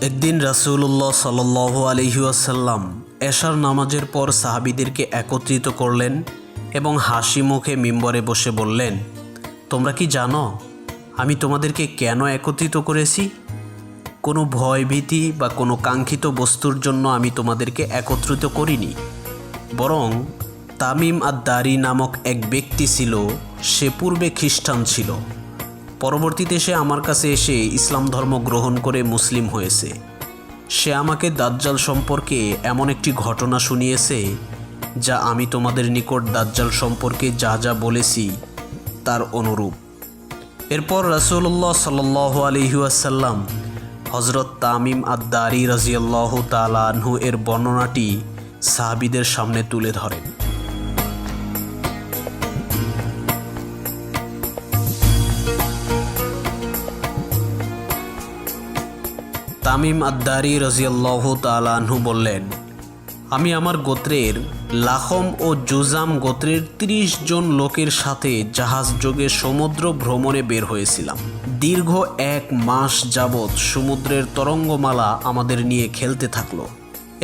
একদিন রাসুল্লাহ সাল আলহিউসাল্লাম এশার নামাজের পর সাহাবিদেরকে একত্রিত করলেন এবং হাসি মুখে মিম্বরে বসে বললেন, তোমরা কি জানো আমি তোমাদেরকে কেন একত্রিত করেছি? কোনো ভয়ভীতি বা কোনো কাঙ্ক্ষিত বস্তুর জন্য আমি তোমাদেরকে একত্রিত করিনি। বরং তামিম আদ-দারি নামক এক ব্যক্তি ছিল, সে পূর্বে খ্রিস্টান ছিল। পরবর্তীতে সে আমার কাছে এসে ইসলাম ধর্ম গ্রহণ করে মুসলিম হয়েছে। সে আমাকে দাজ্জাল সম্পর্কে এমন একটি ঘটনা শুনিয়েছে, যা আমি তোমাদের নিকট দাজ্জাল সম্পর্কে যা যা বলেছি তার অনুরূপ। এরপর রাসুল্লাহ সাল আলহিউসাল্লাম হজরত তামিম আদ-দারি রাজিয়াল্লাহ তালাহু এর বর্ণনাটি সাহাবিদের সামনে তুলে ধরেন। তামিম আদ্দারি রাজিয়াল্লাহ তালাহু বললেন, আমি আমার গোত্রের লাখম ও জুজাম গোত্রের ৩০ জন লোকের সাথে জাহাজ যোগে সমুদ্র ভ্রমণে বের হয়েছিলাম। দীর্ঘ এক মাস যাবৎ সমুদ্রের তরঙ্গমালা আমাদের নিয়ে খেলতে থাকল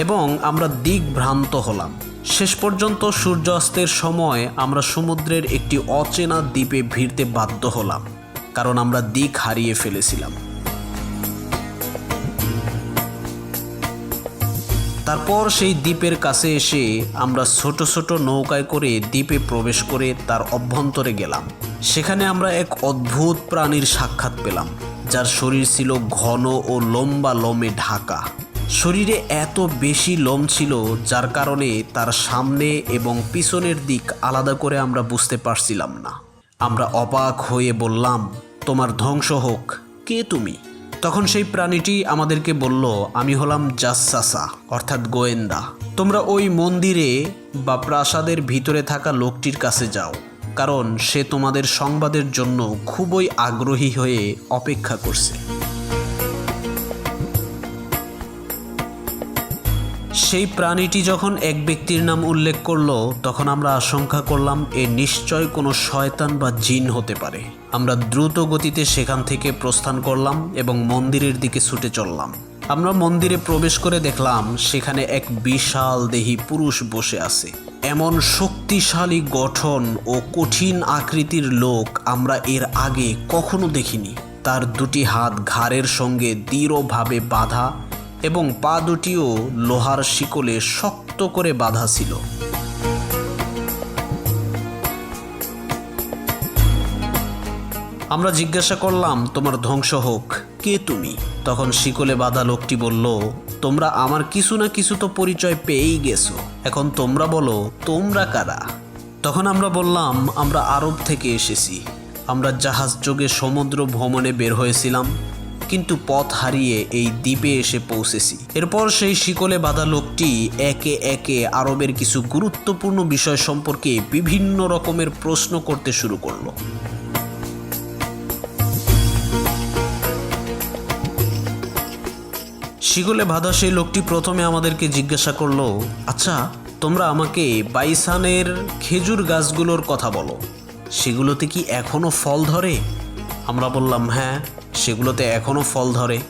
এবং আমরা দিকভ্রান্ত হলাম। শেষ পর্যন্ত সূর্যাস্তের সময় আমরা সমুদ্রের একটি অচেনা দ্বীপে ভিড়তে বাধ্য হলাম, কারণ আমরা দিক হারিয়ে ফেলেছিলাম। তারপর সেই দ্বীপের কাছে এসে আমরা ছোট ছোট নৌকায় করে দ্বীপে প্রবেশ করে তার অভ্যন্তরে গেলাম। সেখানে আমরা এক অদ্ভুত প্রাণীর সাক্ষাৎ পেলাম, যার শরীর ছিল ঘন ও লম্বা লোমে ঢাকা। শরীরে এত বেশি লোম ছিল, যার কারণে তার সামনে এবং পিছনের দিক আলাদা করে আমরা বুঝতে পারছিলাম না। আমরা অবাক হয়ে বললাম, তোমার ধ্বংস হোক, কে তুমি? তখন সেই প্রাণীটি আমাদেরকে বলল, আমি হলাম জাসাসা, অর্থাৎ গোয়েন্দা। তোমরা ওই মন্দিরে বা প্রাসাদের ভিতরে থাকা লোকটির কাছে যাও, কারণ সে তোমাদের সংবাদের জন্য খুবই আগ্রহী হয়ে অপেক্ষা করছে। সেই প্রাণীটি যখন এক ব্যক্তির নাম উল্লেখ করল, তখন আমরা আশঙ্কা করলাম এ নিশ্চয় কোনো শয়তান বা জিন হতে পারে। আমরা দ্রুত গতিতে সেখান থেকে প্রস্থান করলাম এবং মন্দিরের দিকে ছুটে চললাম। আমরা মন্দিরে প্রবেশ করে দেখলাম সেখানে এক বিশাল দেহী পুরুষ বসে আছে। এমন শক্তিশালী, গঠন ও কঠিন আকৃতির লোক আমরা এর আগে কখনো দেখিনি। তার দুটি হাত ঘাড়ের সঙ্গে দৃঢ়ভাবে বাঁধা এবং পা দুটিও লোহার শিকলে শক্ত করে বাঁধা ছিল। আমরা জিজ্ঞাসা করলাম, তোমার ধ্বংস হোক, কে তুমি? তখন শিকলে বাঁধা লোকটি বলল, তোমরা আমার কিছু না কিছু তো পরিচয় পেয়েই গেছো। এখন তোমরা বলো, তোমরা কারা? তখন আমরা বললাম, আমরা আরব থেকে এসেছি। আমরা জাহাজ যোগে সমুদ্র ভ্রমণে বের হয়েছিলাম। কিন্তু পথ হারিয়ে এই দ্বীপে এসে পৌঁছেছি। এরপর সেই শিকলে বাঁধা লোকটি একে একে আরবের কিছু গুরুত্বপূর্ণ বিষয় সম্পর্কে বিভিন্ন রকমের প্রশ্ন করতে শুরু করল। শিকলে বাঁধা সেই লোকটি প্রথমে আমাদেরকে জিজ্ঞাসা করল আচ্ছা তোমরা আমাকে বাইসানের খেজুর গাছগুলোর কথা বলো। সেগুলোতে কি এখনও ফল ধরে? আমরা বললাম হ্যাঁ। সেগুলোতে এখনও ফল ধরে।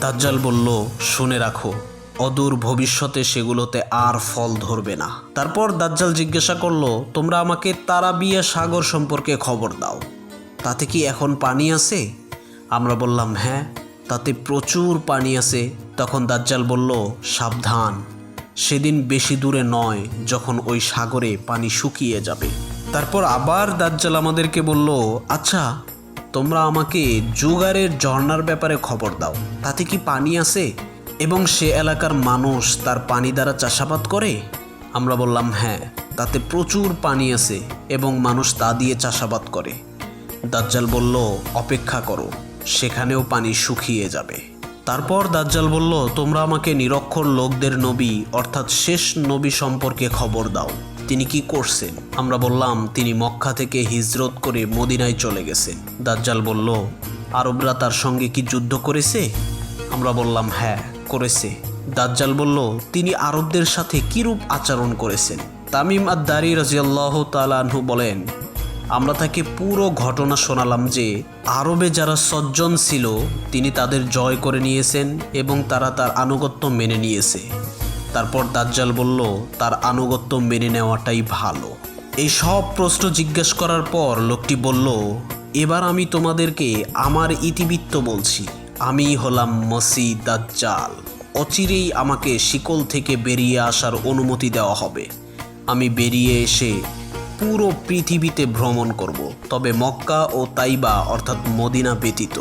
দাজ্জাল বলল, শুনে রাখো, অদূর ভবিষ্যতে সেগুলোতে আর ফল ধরবে না। তারপর দাজ্জাল জিজ্ঞাসা করল, তোমরা আমাকে তারাবিয়া সাগর সম্পর্কে খবর দাও। তাতে কি এখন পানি আছে? আমরা বললাম হ্যাঁ তাতে প্রচুর পানি আছে। তখন দাজ্জাল বলল, সাবধান, সেদিন বেশি দূরে নয়, যখন ওই সাগরে পানি শুকিয়ে যাবে। তারপর আবার দাজ্জাল আমাদেরকে বলল আচ্ছা তোমরা আমাকে জুগারের ঝর্নার ব্যাপারে খবর দাও। তাতে কি পানি আছে? এবং সে এলাকার মানুষ তার পানি দ্বারা চাষাবাদ করে? আমরা বললাম হ্যাঁ তাতে প্রচুর পানি আছে এবং মানুষ তা দিয়ে চাষাবাদ করে। দাজ্জাল বলল, অপেক্ষা করো, সেখানেও পানি শুকিয়ে যাবে। তারপর দাজ্জাল বলল, তোমরা আমাকে নিরক্ষর লোকদের নবী, অর্থাৎ শেষ নবী সম্পর্কে খবর দাও। তিনি কি করছেন? আমরা বললাম, তিনি মক্কা থেকে হিজরত করে মদিনায় চলে গেছেন। দাজ্জাল বলল, আরবরা তার সঙ্গে কি যুদ্ধ করেছে? আমরা বললাম হ্যাঁ করেছে। দাজ্জাল বলল, তিনি আরবদের সাথে কিরূপ আচরণ করেছেন? তামিম আদ দারি রাজিয়াল্লাহ তালাহু বলেন, আমরা তাকে পুরো ঘটনা শোনালাম যে, আরবে যারা সজ্জন ছিল, তিনি তাদের জয় করে নিয়েছেন এবং তারা তার আনুগত্য মেনে নিয়েছে। তারপর দাজ্জাল বলল, তার আনুগত্য মেনে নেওয়াটাই ভালো। এই সব প্রশ্ন জিজ্ঞেস করার পর লোকটি বলল, এবার আমি তোমাদেরকে আমার ইতিবৃত্ত বলছি। আমি হলাম মসি দাজ্জাল। অচিরেই আমাকে শিকল থেকে বেরিয়ে আসার অনুমতি দেওয়া হবে। আমি বেরিয়ে এসে পুরো পৃথিবীতে ভ্রমণ করব। তবে মক্কা ও তাইবা অর্থাৎ মদিনা ব্যতীত।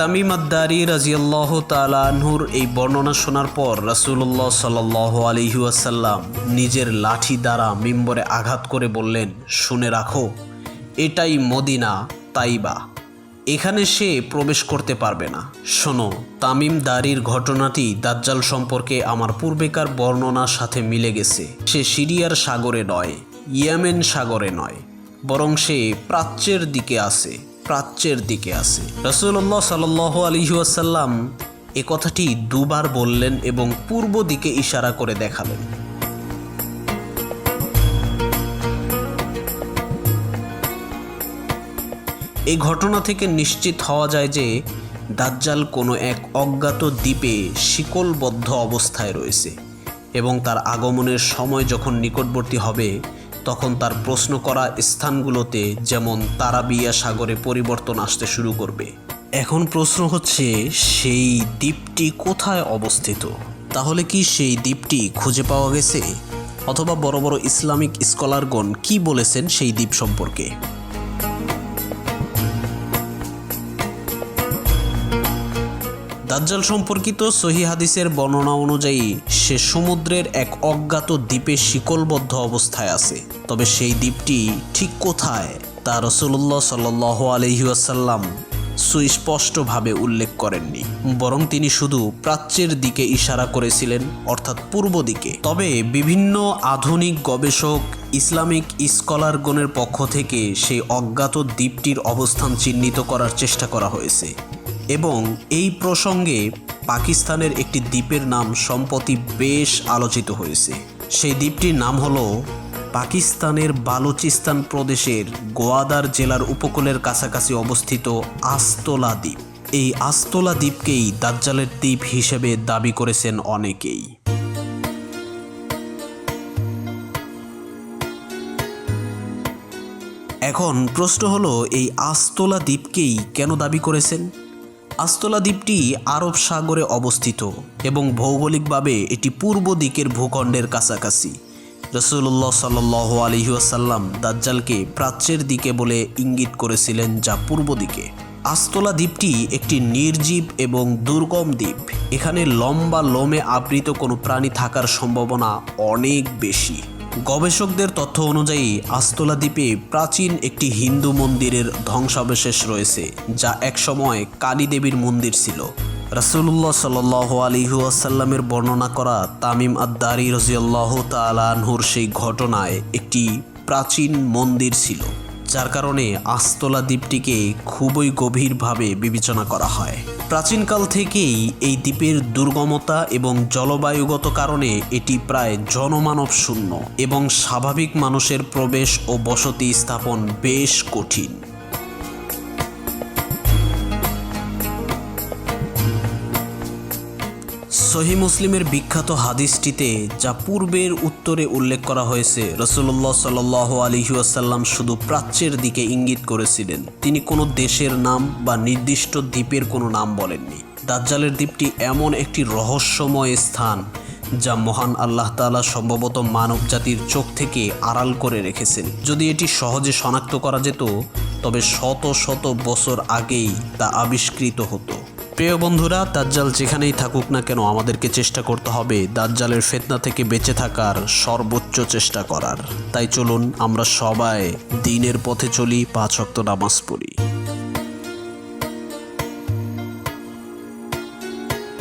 তামিম আদ্দারি রাজিয়াল্লাহ তালাহুর এই বর্ণনা শোনার পর রাসুল্লাহ সাল্লাহ আলহিউসাল্লাম নিজের লাঠি দ্বারা মিম্বরে আঘাত করে বললেন, শুনে রাখো, এটাই মদিনা তাইবা। এখানে সে প্রবেশ করতে পারবে না। শোনো, তামিম দারির ঘটনাটি দাজ্জাল সম্পর্কে আমার পূর্বেকার বর্ণনার সাথে মিলে গেছে। সে সিরিয়ার সাগরে নয়, ইয়েমেন সাগরে নয়, বরং সে প্রাচ্যের দিকে আছে। প্রাচ্যের দিকে আছে। রসুল্লাহ সাল আলহিউসাল্লাম এ কথাটি দুবার বললেন এবং পূর্ব দিকে ইশারা করে দেখালেন। এই ঘটনা থেকে নিশ্চিত হওয়া যায় যে দাজ্জাল কোনো এক অজ্ঞাত দ্বীপে শিকলবদ্ধ অবস্থায় রয়েছে এবং তার আগমনের সময় যখন নিকটবর্তী হবে তখন তার প্রশ্ন করা স্থানগুলোতে যেমন তারাবিয়া সাগরে পরিবর্তন আসতে শুরু করবে। এখন প্রশ্ন হচ্ছে, সেই দ্বীপটি কোথায় অবস্থিত? তাহলে কি সেই দ্বীপটি খুঁজে পাওয়া গেছে? অথবা বড় বড় ইসলামিক স্কলারগণ কি বলেছেন সেই দ্বীপ সম্পর্কে? দাজ্জাল সম্পর্কিত সহি হাদিসের বর্ণনা অনুযায়ী, সে সমুদ্রের এক অজ্ঞাত দ্বীপে শিকলবদ্ধ অবস্থায় আছে। তবে সেই দ্বীপটি ঠিক কোথায়, তা রসুল্লাহ সাল আলহিউসাল্লাম সুস্পষ্টভাবে উল্লেখ করেননি। বরং তিনি শুধু প্রাচ্যের দিকে ইশারা করেছিলেন, অর্থাৎ পূর্ব দিকে। তবে বিভিন্ন আধুনিক গবেষক, ইসলামিক স্কলারগণের পক্ষ থেকে সেই অজ্ঞাত দ্বীপটির অবস্থান চিহ্নিত করার চেষ্টা করা হয়েছে। এবং এই প্রসঙ্গে পাকিস্তানের একটি দ্বীপের নাম সম্প্রতি বেশ আলোচিত হয়েছে। সেই দ্বীপটির নাম হলো পাকিস্তানের বালুচিস্তান প্রদেশের গোয়াদার জেলার উপকূলের কাছাকাছি অবস্থিত আস্তলা দ্বীপ। এই আস্তলা দ্বীপকেই দাজ্জালের দ্বীপ হিসেবে দাবি করেছেন অনেকেই। এখন প্রশ্ন হলো, এই আস্তলা দ্বীপকেই কেন দাবি করেছেন? আস্তলা দ্বীপটি আরব সাগরে অবস্থিত এবং ভৌগোলিকভাবে এটি পূর্ব দিকের ভূখণ্ডের কাছাকাছি। রসুল্লাহ সাল আলহিউসাল্লাম দাজ্জালকে প্রাচ্যের দিকে বলে ইঙ্গিত করেছিলেন যা পূর্ব দিকে। আস্তলা দ্বীপটি একটি নির্জীব এবং দুর্গম দ্বীপ। এখানে লম্বা লোমে আবৃত কোনো প্রাণী থাকার সম্ভাবনা অনেক বেশি। গবেষকদের তথ্য অনুযায়ী আস্তলা দ্বীপে প্রাচীন একটি হিন্দু মন্দিরের ধ্বংসাবশেষ রয়েছে, যা একসময় কালী দেবীর মন্দির ছিল। রাসুল্লাহ সাল আলিহাসাল্লামের বর্ণনা করা তামিম আদ্দারি রাজিয়াল্লাহ তালানহুর সেই ঘটনায় একটি প্রাচীন মন্দির ছিল, যার কারণে আস্তলা দ্বীপটিকে খুবই গভীরভাবে বিবেচনা করা হয়। প্রাচীনকাল থেকেই এই দ্বীপের দুর্গমতা এবং জলবায়ুগত কারণে এটি প্রায় জনমানব শূন্য এবং স্বাভাবিক মানুষের প্রবেশ ও বসতি স্থাপন বেশ কঠিন। সহি মুসলিমের বিখ্যাত হাদিসটিতে, যা পূর্বের উত্তরে উল্লেখ করা হয়েছে রসুল্লাহ সাল আলহিউসাল্লাম শুধু প্রাচ্যের দিকে ইঙ্গিত করেছিলেন। তিনি কোনো দেশের নাম বা নির্দিষ্ট দ্বীপের কোনো নাম বলেননি। দাজ্জালের দ্বীপটি এমন একটি রহস্যময় স্থান, যা মহান আল্লাহ তালা সম্ভবত মানব জাতির চোখ থেকে আড়াল করে রেখেছেন। যদি এটি সহজে শনাক্ত করা যেত, তবে শত শত বছর আগেই তা আবিষ্কৃত হতো। প্রিয় বন্ধুরা, দাজ্জাল যেখানেই থাকুক না কেন আমাদেরকে চেষ্টা করতে হবে দাজ্জালের ফেতনা থেকে বেঁচে থাকার সর্বোচ্চ চেষ্টা করার। তাই চলুন আমরা সবাই দিনের পথে চলি, পাঁচ অক্ত নামাজ পড়ি।